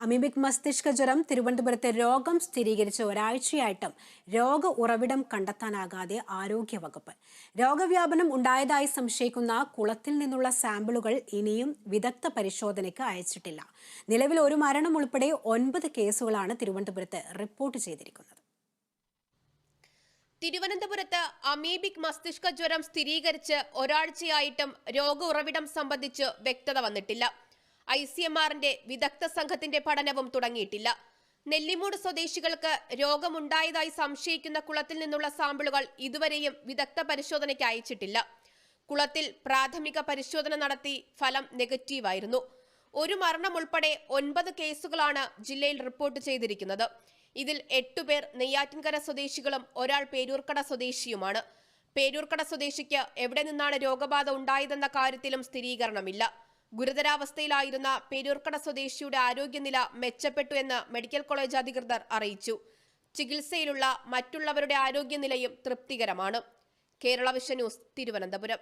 Amoebic മസ്തിഷ്ക ജ്വരം തിരുവനന്തപുരത്ത് രോഗം സ്ഥിരീകരിച്ച ഒരാഴ്ചയായിട്ടും രോഗ ഉറവിടം കണ്ടെത്താനാകാതെ ആരോഗ്യവകുപ്പ്. രോഗവ്യാപനം ഉണ്ടായതായി സംശയിക്കുന്ന കുളത്തിൽ നിന്നുള്ള സാമ്പിളുകൾ ഇനിയും വിദഗ്ധ പരിശോധനയ്ക്ക് അയച്ചിട്ടില്ല. നിലവിൽ ഒരു മരണം ഉൾപ്പെടെ ഒൻപത് കേസുകളാണ് തിരുവനന്തപുരത്ത് റിപ്പോർട്ട് ചെയ്തിരിക്കുന്നത്. തിരുവനന്തപുരത്ത് അമീബിക് മസ്തിഷ്ക ജ്വരം സ്ഥിരീകരിച്ച് ഒരാഴ്ചയായിട്ടും രോഗ ഉറവിടം സംബന്ധിച്ച് വ്യക്തത വന്നിട്ടില്ല. ഐ സി എം ആറിന്റെ വിദഗ്ധ സംഘത്തിന്റെ പഠനവും തുടങ്ങിയിട്ടില്ല. നെല്ലിമൂട് സ്വദേശികൾക്ക് രോഗമുണ്ടായതായി സംശയിക്കുന്ന കുളത്തിൽ നിന്നുള്ള സാമ്പിളുകൾ ഇതുവരെയും വിദഗ്ധ പരിശോധനയ്ക്ക് അയച്ചിട്ടില്ല. കുളത്തിൽ പ്രാഥമിക പരിശോധന നടത്തി ഫലം നെഗറ്റീവായിരുന്നു. ഒരു മരണം ഉൾപ്പെടെ ഒൻപത് കേസുകളാണ് ജില്ലയിൽ റിപ്പോർട്ട് ചെയ്തിരിക്കുന്നത്. ഇതിൽ എട്ടുപേർ നെയ്യാറ്റിൻകര സ്വദേശികളും ഒരാൾ പേരൂർക്കട സ്വദേശിയുമാണ്. പേരൂർക്കട സ്വദേശിക്ക് എവിടെ നിന്നാണ് രോഗബാധ ഉണ്ടായതെന്ന കാര്യത്തിലും സ്ഥിരീകരണമില്ല. ഗുരുതരാവസ്ഥയിലായിരുന്ന പേരൂർക്കട സ്വദേശിയുടെ ആരോഗ്യനില മെച്ചപ്പെട്ടു എന്ന് മെഡിക്കൽ കോളേജ് അധികൃതർ അറിയിച്ചു. ചികിത്സയിലുള്ള മറ്റുള്ളവരുടെ ആരോഗ്യനിലയും തൃപ്തികരമാണ്. Kerala vision news Thiruvananthapuram.